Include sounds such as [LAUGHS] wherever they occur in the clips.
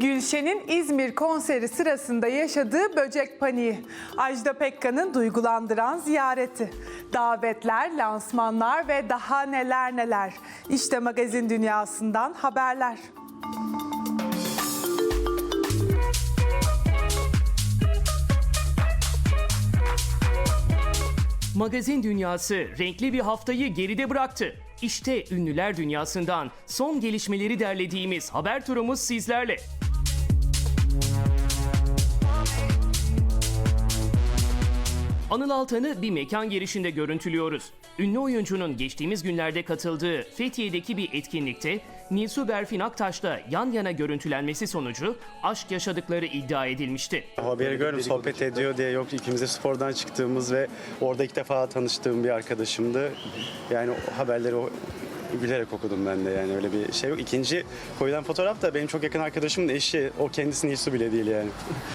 Gülşen'in İzmir konseri sırasında yaşadığı böcek paniği. Ajda Pekkan'ın duygulandıran ziyareti. Davetler, lansmanlar ve daha neler neler. İşte magazin dünyasından haberler. Magazin dünyası renkli bir haftayı geride bıraktı. İşte ünlüler dünyasından son gelişmeleri derlediğimiz haber turumuz sizlerle. Anıl Altan'ı bir mekan girişinde görüntülüyoruz. Ünlü oyuncunun geçtiğimiz günlerde katıldığı Fethiye'deki bir etkinlikte Nilsu Berfin Aktaş'la yan yana görüntülenmesi sonucu aşk yaşadıkları iddia edilmişti. Haberi gördüm sohbet ediyor diye yok ikimiz de spordan çıktığımız ve orada ilk defa tanıştığım bir arkadaşımdı. Yani haberleri gülerek okudum ben de yani öyle bir şey yok. İkinci koyulan fotoğraf da benim çok yakın arkadaşımın eşi. O kendisi Nilsu bile değil yani.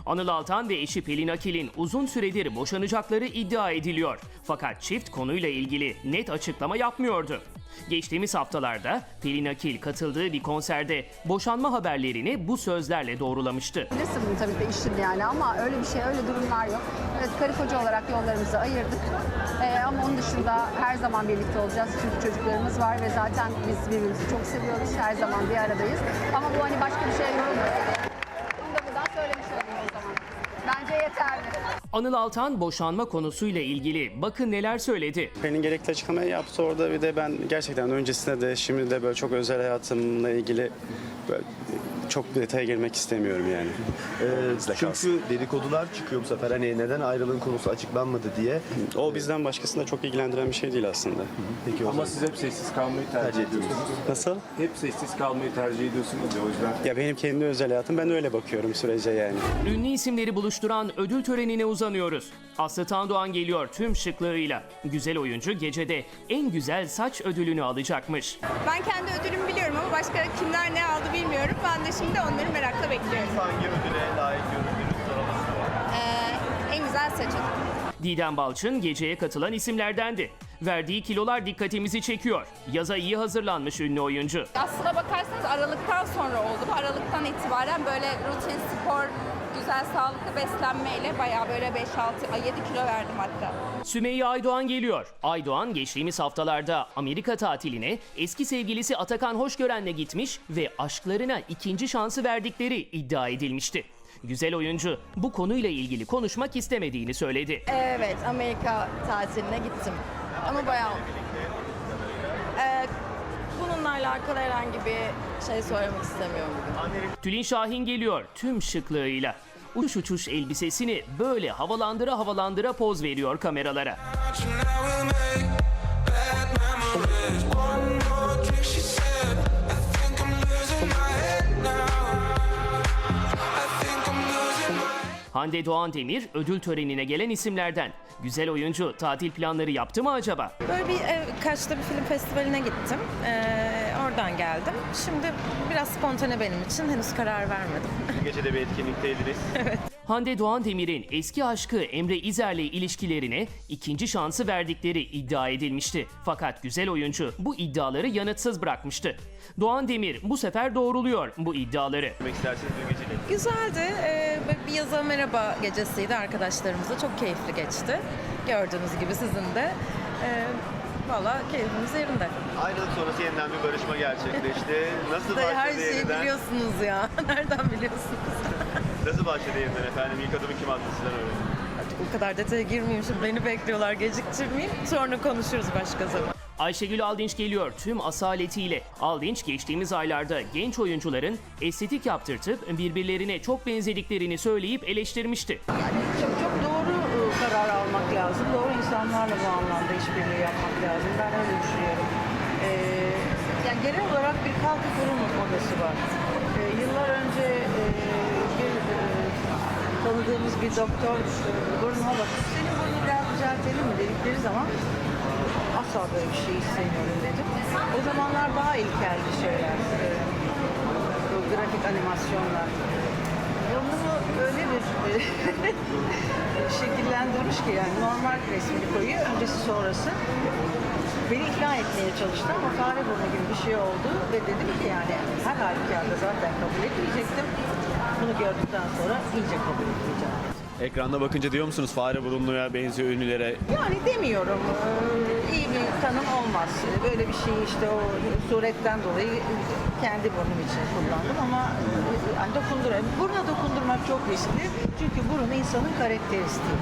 Anıl Altan ve eşi Pelin Akil'in uzun süredir boşanacakları iddia ediliyor. Fakat çift konuyla ilgili net açıklama yapmıyordu. Geçtiğimiz haftalarda Pelin Akil katıldığı bir konserde boşanma haberlerini bu sözlerle doğrulamıştı. Bilirsin bunu tabii de işin yani ama öyle bir şey, öyle durumlar yok. Evet karı koca olarak yollarımızı ayırdık. Ee, ama onun dışında her zaman birlikte olacağız çünkü çocuklarımız var ve zaten biz birbirimizi çok seviyoruz. Her zaman bir aradayız. Ama bu hani başka bir şey yorulmasın. Bunu da buradan söylemiş olayım o zaman. Bence yeterli. Anıl Altan boşanma konusuyla ilgili bakın neler söyledi. Pelin gerekli açıklamayı yaptı orada bir de ben gerçekten öncesinde de şimdi de böyle çok özel hayatımla ilgili böyle çok detaya girmek istemiyorum yani. Ee, çünkü dedikodular çıkıyor bu sefer hani neden ayrılığın konusu açıklanmadı diye. O bizden başkasını da çok ilgilendiren bir şey değil aslında. Peki o Ama zaman siz hep sessiz kalmayı tercih tercih ediyorsunuz. Nasıl? Hep sessiz kalmayı tercih ediyorsunuz ya o yüzden. Ya benim kendi özel hayatım ben öyle bakıyorum sürece yani. Ünlü isimleri buluşturan ödül törenine uzanıyoruz. Aslı Tandoğan geliyor tüm şıklığıyla. Güzel oyuncu gecede en güzel saç ödülünü alacakmış. Ben kendi ödülümü biliyorum başka kimler ne aldı bilmiyorum. Ben de şimdi onları merakla bekliyorum. Hangi ödüle layık görüldüğünü soralım. Ee, en güzel saç. Didem Balçın geceye katılan isimlerdendi. Verdiği kilolar dikkatimizi çekiyor. Yaza iyi hazırlanmış ünlü oyuncu. Aslına bakarsanız Aralık'tan sonra oldu. Aralık'tan itibaren böyle rutin spor, güzel sağlıklı beslenmeyle bayağı böyle 5-6, ay 7 kilo verdim hatta. Sümeyye Aydoğan geliyor. Aydoğan geçtiğimiz haftalarda Amerika tatiline eski sevgilisi Atakan Hoşgören'le gitmiş ve aşklarına ikinci şansı verdikleri iddia edilmişti. Güzel oyuncu bu konuyla ilgili konuşmak istemediğini söyledi. Evet, Amerika tatiline gittim. Ama bayağı. Ee, bununla alakalı herhangi bir şey söylemek istemiyorum bugün. Tülin Şahin geliyor tüm şıklığıyla. Uçuş uçuş elbisesini böyle havalandıra havalandıra poz veriyor kameralara. Hande Doğan Demir ödül törenine gelen isimlerden. Güzel oyuncu tatil planları yaptı mı acaba? Böyle bir e, Kaş'ta bir film festivaline gittim. Ee, oradan geldim. Şimdi biraz spontane benim için. Henüz karar vermedim. Gece de bir etkinlikteydiniz. [LAUGHS] Hande Doğan Demir'in eski aşkı Emre İzer'le ilişkilerine ikinci şansı verdikleri iddia edilmişti. Fakat güzel oyuncu bu iddiaları yanıtsız bırakmıştı. Doğan Demir bu sefer doğruluyor bu iddiaları. Demek isterseniz dün. Güzeldi. Ee, bir yaza merhaba gecesiydi arkadaşlarımızla. Çok keyifli geçti. Gördüğünüz gibi sizin de. Ee, Valla keyfimiz yerinde. Ayrılık sonrası yeniden bir barışma gerçekleşti. [LAUGHS] Nasıl başladı Her şeyi yeniden? biliyorsunuz ya. [LAUGHS] Nereden biliyorsunuz? [LAUGHS] Nasıl başladı yeniden efendim? İlk adımı kim attı sizden öyle? Artık bu kadar detaya girmeyeyim. Şimdi beni bekliyorlar. Geciktirmeyeyim. Sonra konuşuruz başka zaman. Ayşegül Aldinç geliyor tüm asaletiyle. Aldinç geçtiğimiz aylarda genç oyuncuların estetik yaptırtıp birbirlerine çok benzediklerini söyleyip eleştirmişti. çok çok doğru e, karar almak lazım. Doğru insanlarla bu anlamda işbirliği yapmak lazım. Ben öyle düşünüyorum. Ee, yani genel olarak bir kalkı kurum modası var. Ee, yıllar önce e, bir e, tanıdığımız bir doktor e, burnuma bakıp senin burnunu biraz düzeltelim mi dedikleri zaman asla böyle bir şey istemiyorum dedim. O zamanlar daha ilkeldi şeyler. E, bu grafik animasyonlar. Burnumu öyle bir e, [LAUGHS] şekillendirmiş ki yani normal resmini koyuyor öncesi sonrası. Beni ikna etmeye çalıştı ama fare burnu gibi bir şey oldu ve dedim ki yani her halükarda zaten kabul etmeyecektim. bunu gördükten sonra iyice kabul etmeyeceğim. Ekranda bakınca diyor musunuz fare burunluya benziyor ünlülere? Yani demiyorum. Ee, iyi bir tanım olmaz. Böyle bir şeyi işte o suretten dolayı kendi burnum için kullandım ama yani dokunduramıyorum. Buruna dokundurmak çok riskli. Çünkü burun insanın karakteristiği.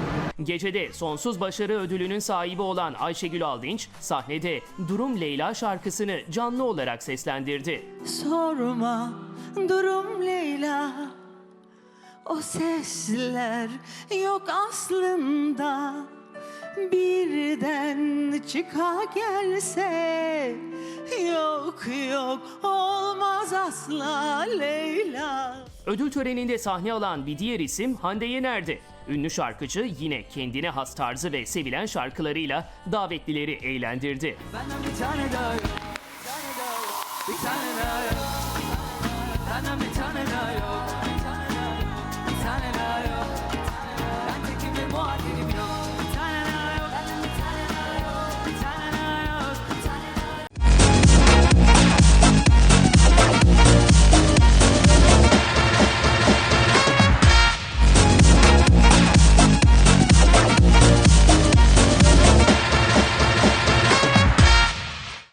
Gecede sonsuz başarı ödülünün sahibi olan Ayşegül Aldinç sahnede Durum Leyla şarkısını canlı olarak seslendirdi. Sorma durum Leyla O sesler yok aslında Birden çıka gelse Yok yok olmaz asla Leyla Ödül töreninde sahne alan bir diğer isim Hande Yener'di. Ünlü şarkıcı yine kendine has tarzı ve sevilen şarkılarıyla davetlileri eğlendirdi. Bana bir tane daha yok, bir tane daha yok, bir tane daha yok. Bana bir